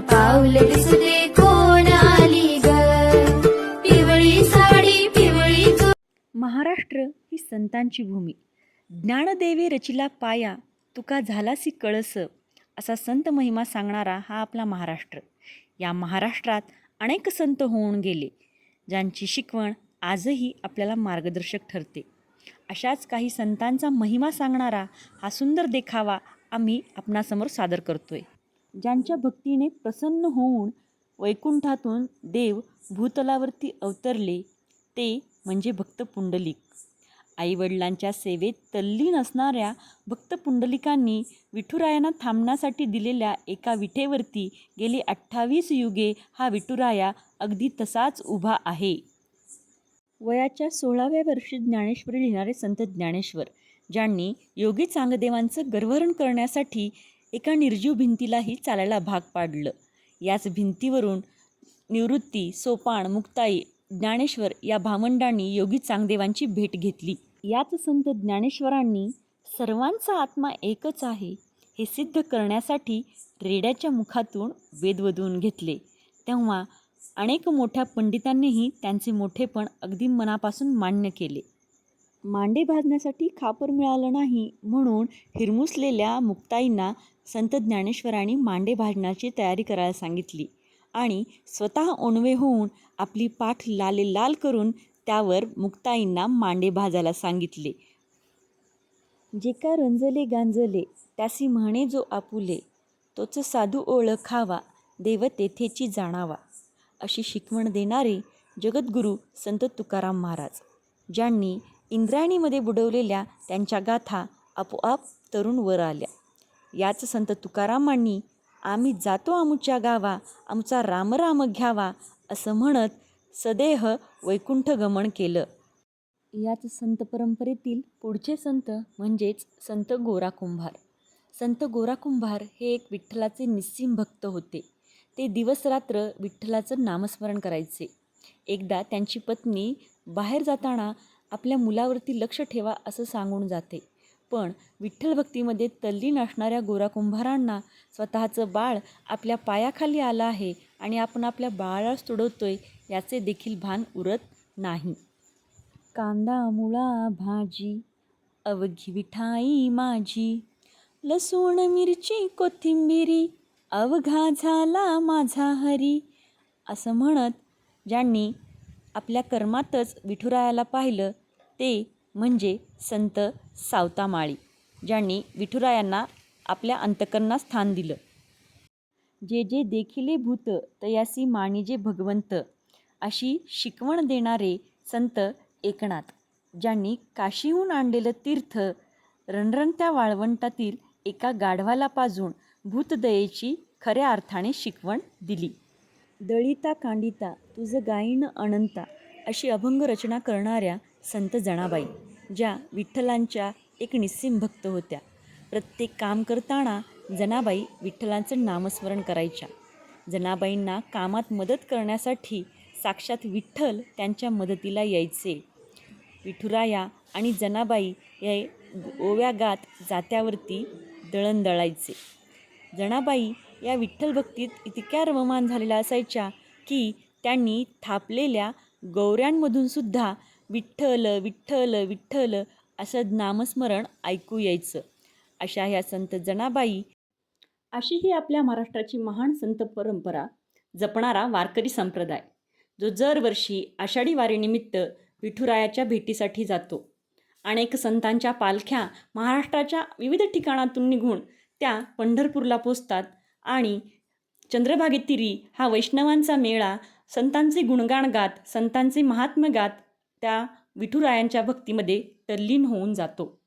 पार दिसू दे कोण आली ग? पिवळी साडी पिवळी महाराष्ट्र ही संतांची भूमी. ज्ञानदेवे रचिला पाया तुका झालासी कळस असा संत महिमा सांगणारा हा आपला महाराष्ट्र. या महाराष्ट्रात अनेक संत होऊन गेले ज्यांची शिकवण आजही आपल्याला मार्गदर्शक ठरते. अशाच काही संतांचा महिमा सांगणारा हा सुंदर देखावा आम्ही आपणासमोर सादर करतोय. ज्यांच्या भक्तीने प्रसन्न होऊन वैकुंठातून देव भूतलावरती अवतरले ते म्हणजे भक्त पुंडलिक. आईवडिलांच्या सेवेत तल्लीन असणाऱ्या भक्त पुंडलिकांनी विठुरायांना थांबण्यासाठी दिलेल्या एका विठेवरती गेली अठ्ठावीस युगे हा विठुराया अगदी तसाच उभा आहे. वयाच्या सोळाव्या वर्षी ज्ञानेश्वरी लिहिणारे संत ज्ञानेश्वर ज्यांनी योगी चांगदेवांचं गर्वहरण करण्यासाठी एका निर्जीव भिंतीलाही चालायला भाग पाडलं. याच भिंतीवरून निवृत्ती सोपान मुक्ताई ज्ञानेश्वर या भावंडांनी योगी चांगदेवांची भेट घेतली. याच संत ज्ञानेश्वरांनी सर्वांचा आत्मा एकच आहे हे सिद्ध करण्यासाठी रेड्याच्या मुखातून वेद वधवून घेतले. तेव्हा अनेक मोठ्या पंडितांनीही त्यांचे मोठेपण अगदी मनापासून मान्य केले. मांडे भाजण्यासाठी खापर मिळालं नाही म्हणून हिरमुसलेल्या मुक्ताईंना संत ज्ञानेश्वरांनी मांडे भाजण्याची तयारी करायला सांगितली आणि स्वतः ओणवे होऊन आपली पाठ लाले लाल करून त्यावर मुक्ताईंना मांडे भाजायला सांगितले. जे का रंजले गांजले त्यासी म्हणे जो आपुले तोच साधू ओळखावा देव तेथेची जाणावा अशी शिकवण देणारे जगद्गुरू संत तुकाराम महाराज ज्यांनी इंद्रायणीमध्ये बुडवलेल्या त्यांच्या गाथा आपोआप तरुण वर आल्या. याच संत तुकारामांनी आम्ही जातो आमुच्या गावा आमचा रामराम घ्यावा असं म्हणत सदेह वैकुंठ गमन केलं. याच संत परंपरेतील पुढचे संत म्हणजेच संत गोरा कुंभार संत गोरा कुंभार हे एक विठ्ठलाचे निस्सीम भक्त होते. ते दिवसरात्र विठ्ठलाचं नामस्मरण करायचे. एकदा त्यांची पत्नी बाहेर जाताना आपल्या मुलावरती लक्ष ठेवा असं सांगून जाते. पण विठ्ठल भक्तीमध्ये तल्लीन असणाऱ्या गोरा कुंभारांना स्वतःचं बाळ आपल्या पायाखाली आलं आहे आणि आपण आपल्या बाळास तुडवतोय याचे देखील भान उरत नाही. कांदा मुळा भाजी अवघी विठाई माझी लसूण मिरची कोथिंबिरी अवघा झाला माझा हरी असं म्हणत ज्यांनी आपल्या कर्मातच विठुरायाला पाहिलं ते म्हणजे संत सावतामाळी ज्यांनी विठुरायांना आपल्या अंतकरणात स्थान दिलं. जे जे देखिले भूत तयासी माणिजे भगवंत अशी शिकवण देणारे संत एकनाथ ज्यांनी काशीहून आणलेलं तीर्थ रणरणत्या वाळवंटातील एका गाढवाला पाजून भूतदयेची खऱ्या अर्थाने शिकवण दिली. दळिता कांडिता तुझं गायीन अनंता अशी अभंग रचना करणाऱ्या संत जणाबाई ज्या विठ्ठलांच्या एक निस्सीम भक्त होत्या. प्रत्येक काम करताना जनाबाई विठ्ठलांचं नामस्मरण करायच्या. जनाबाईंना कामात मदत करण्यासाठी साक्षात विठ्ठल त्यांच्या मदतीला यायचे. विठुराया आणि जनाबाई हे ओव्या गात जात्यावरती दळण दळायचे. जनाबाई या विठ्ठल भक्तीत इतक्या रममान झालेल्या असायच्या की त्यांनी थापलेल्या गौऱ्यांमधून सुद्धा विठ्ठल विठ्ठल विठ्ठल असं नामस्मरण ऐकू यायचं. अशा ह्या संत जनाबाई अशी ही आपल्या महाराष्ट्राची महान संत परंपरा जपणारा वारकरी संप्रदाय जो दरवर्षी आषाढी वारीनिमित्त विठुरायाच्या भेटीसाठी जातो. अनेक संतांच्या पालख्या महाराष्ट्राच्या विविध ठिकाणातून निघून त्या पंढरपूरला पोचतात आणि चंद्रभागेतिरी हा वैष्णवांचा मेळा संतांचे गुणगाण गात संतांचे महात्म्य गात त्या विठुरायांच्या भक्तीमध्ये तल्लीन होऊन जातो.